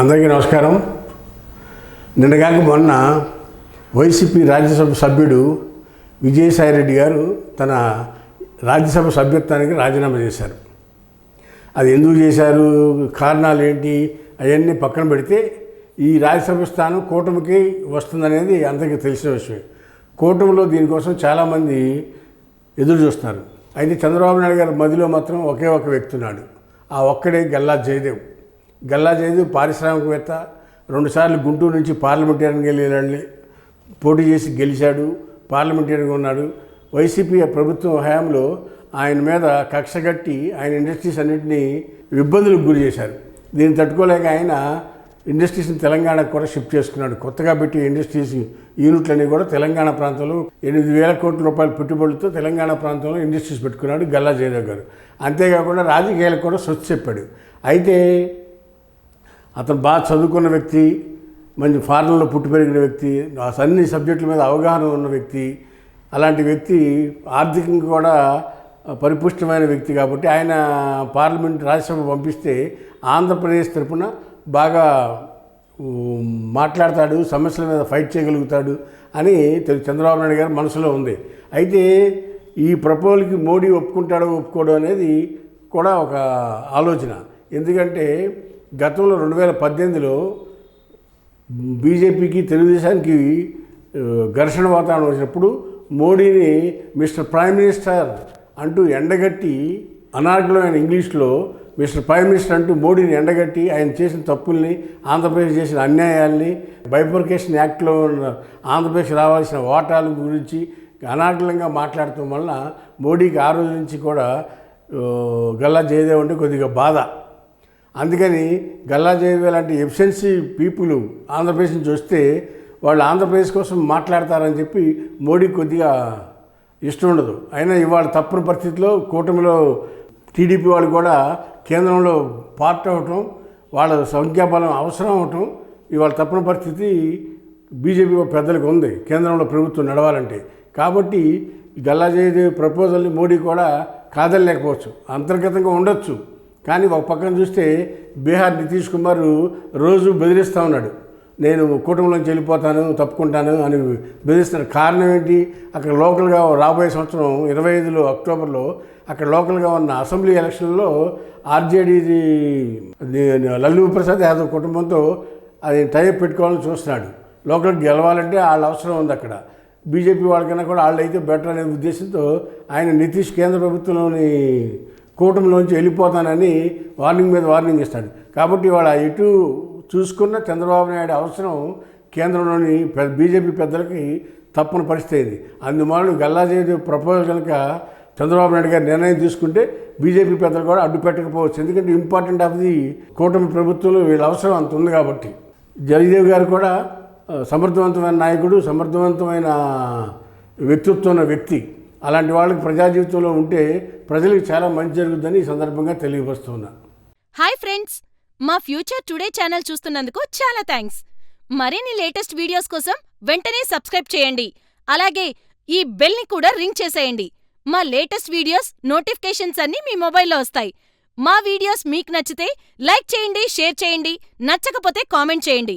అందరికీ నమస్కారం. నిన్నగాక మొన్న వైసీపీ రాజ్యసభ సభ్యుడు విజయసాయిరెడ్డి గారు తన రాజ్యసభ సభ్యత్వానికి రాజీనామా చేశారు. అది ఎందుకు చేశారు? కారణాలు ఏంటి? అవన్నీ పక్కన పెడితే ఈ రాజ్యసభ స్థానం కూటమికి వస్తుందనేది అందరికీ తెలిసిన విషయం కూటమిలో దీనికోసం చాలామంది ఎదురు చూస్తున్నారు. అయితే చంద్రబాబు నాయుడు గారి మదిలో మాత్రం ఒకే ఒక వ్యక్తి ఉన్నాడు. ఆ ఒక్కడే గల్లా జయదేవ్. గల్లా జయదేవ్ పారిశ్రామికవేత్త రెండుసార్లు గుంటూరు నుంచి పార్లమెంటరీకి వెళ్ళి పోటీ చేసి గెలిచాడు పార్లమెంటరీగా ఉన్నాడు. వైసీపీ ప్రభుత్వం హయాంలో ఆయన మీద కక్షగట్టి ఆయన ఇండస్ట్రీస్ అన్నింటినీ ఇబ్బందులకు గురి చేశారు. దీన్ని తట్టుకోలేక ఆయన ఇండస్ట్రీస్ని తెలంగాణకు కూడా షిఫ్ట్ చేసుకున్నాడు. కొత్తగా పెట్టి ఇండస్ట్రీస్ యూనిట్లన్నీ కూడా తెలంగాణ ప్రాంతంలో ఎనిమిది వేల కోట్ల రూపాయల పెట్టుబడులతో తెలంగాణ ప్రాంతంలో ఇండస్ట్రీస్ పెట్టుకున్నాడు గల్లా జయదేవ్ గారు. అంతేకాకుండా రాజకీయాలకు కూడా స్వచ్ఛ చెప్పాడు. అయితే అతను బాగా చదువుకున్న వ్యక్తి మంచి ఫారెన్లో పుట్టి పెరిగిన వ్యక్తి ఆ అన్ని సబ్జెక్టుల మీద అవగాహన ఉన్న వ్యక్తి అలాంటి వ్యక్తి ఆర్థికంగా కూడా పరిపుష్టమైన వ్యక్తి కాబట్టి ఆయన పార్లమెంట్ రాజ్యసభ పంపిస్తే ఆంధ్రప్రదేశ్ తరఫున బాగా మాట్లాడతాడు సమస్యల మీద ఫైట్ చేయగలుగుతాడు అని తెలు- చంద్రబాబు నాయుడు గారి మనసులో ఉంది. అయితే ఈ ప్రపోజల్కి మోడీ ఒప్పుకుంటాడో ఒప్పుకోడు అనేది కూడా ఒక ఆలోచన. ఎందుకంటే గతంలో రెండు వేల పద్దెనిమిదిలో బీజేపీకి తెలుగుదేశానికి ఘర్షణ వాతావరణం వచ్చినప్పుడు మోడీని మిస్టర్ ప్రైమ్ మినిస్టర్ అంటూ ఎండగట్టి అనార్గలమైన ఇంగ్లీష్లో మిస్టర్ ప్రైమ్ మినిస్టర్ అంటూ మోడీని ఎండగట్టి ఆయన చేసిన తప్పుల్ని ఆంధ్రప్రదేశ్ చేసిన అన్యాయాల్ని బైఫర్కేషన్ యాక్ట్లో ఉన్న ఆంధ్రప్రదేశ్ రావాల్సిన వాటాల గురించి అనార్గలంగా మాట్లాడటం వలన మోడీకి ఆ రోజు నుంచి కూడా గల్లా జయదేవ్ అంటే కొద్దిగా బాధ. అందుకని గల్లా లాంటి ఎఫిషియన్సీ పీపుల్ ఆంధ్రప్రదేశ్ నుంచి వస్తే వాళ్ళు ఆంధ్రప్రదేశ్ కోసం మాట్లాడతారని చెప్పి మోడీ కొద్దిగా ఇష్టం ఉండదు. అయినా ఇవాళ తప్పని పరిస్థితిలో కూటమిలో టీడీపీ వాళ్ళు కూడా కేంద్రంలో పార్ట్ అవటం వాళ్ళ సంఖ్యాబలం అవసరం అవటం ఇవాళ తప్పని పరిస్థితి బీజేపీ పెద్దలకు ఉంది. కేంద్రంలో ప్రభుత్వం నడవాలంటే. కాబట్టి ఈ గల్లా ప్రపోజల్ని మోడీ కూడా కాదలేకపోవచ్చు అంతర్గతంగా ఉండొచ్చు. కానీ ఒక పక్కన చూస్తే బీహార్ నితీష్ కుమార్ రోజు బెదిరిస్తూ ఉన్నాడు. నేను కుటుంబంలోంచి వెళ్ళిపోతాను తప్పుకుంటాను అని బెదిరిస్తున్నాడు కారణం ఏంటి? అక్కడ లోకల్గా రాబోయే సంవత్సరం ఇరవై ఐదులో అక్టోబర్లో అక్కడ లోకల్గా ఉన్న అసెంబ్లీ ఎలక్షన్లో ఆర్జేడీది లల్లూ ప్రసాద్ యాదవ్ కుటుంబంతో అది టైప్ పెట్టుకోవాలని చూస్తున్నాడు. లోకల్ గెలవాలంటే వాళ్ళ అవసరం ఉంది అక్కడ. బీజేపీ వాళ్ళకన్నా కూడా వాళ్ళు అయితే బెటర్ అనే ఉద్దేశంతో ఆయన నితీష్ కేంద్ర ప్రభుత్వంలోని కూటమిలోంచి వెళ్ళిపోతానని వార్నింగ్ మీద వార్నింగ్ ఇస్తాడు. కాబట్టి వాళ్ళ ఇటు చూసుకున్న చంద్రబాబు నాయుడు అవసరం కేంద్రంలోని పెద్ద బీజేపీ పెద్దలకి తప్పని పరిస్థితి అయింది. అందువలన గల్లాజేది ప్రపోజల్ కనుక చంద్రబాబు నాయుడు గారు నిర్ణయం తీసుకుంటే బీజేపీ పెద్దలు కూడా అడ్డు పెట్టకపోవచ్చు. ఎందుకంటే ఇంపార్టెంట్ ఆఫ్ ది కూటమి ప్రభుత్వంలో వీళ్ళ అవసరం అంత ఉంది కాబట్టి. జగదేవ్ గారు కూడా సమర్థవంతమైన నాయకుడు సమర్థవంతమైన వ్యక్తిత్వం ఉన్న వ్యక్తి. అలాంటి వాళ్ళకి ప్రజా జీవితంలో ఉంటే ప్రజలకు చాలా మంచి జరుగుతుందని ఈ సందర్భంగా తెలియపరుస్తున్నా. హాయ్ ఫ్రెండ్స్ మా ఫ్యూచర్ టుడే ఛానల్ చూస్తున్నందుకు చాలా థ్యాంక్స్ మరిన్ని లేటెస్ట్ వీడియోస్ కోసం వెంటనే సబ్స్క్రైబ్ చేయండి. అలాగే ఈ బెల్ని కూడా రింగ్ చేసేయండి. మా లేటెస్ట్ వీడియోస్ నోటిఫికేషన్స్ అన్నీ మీ మొబైల్లో వస్తాయి. మా వీడియోస్ మీకు నచ్చితే లైక్ చేయండి షేర్ చేయండి నచ్చకపోతే కామెంట్ చేయండి.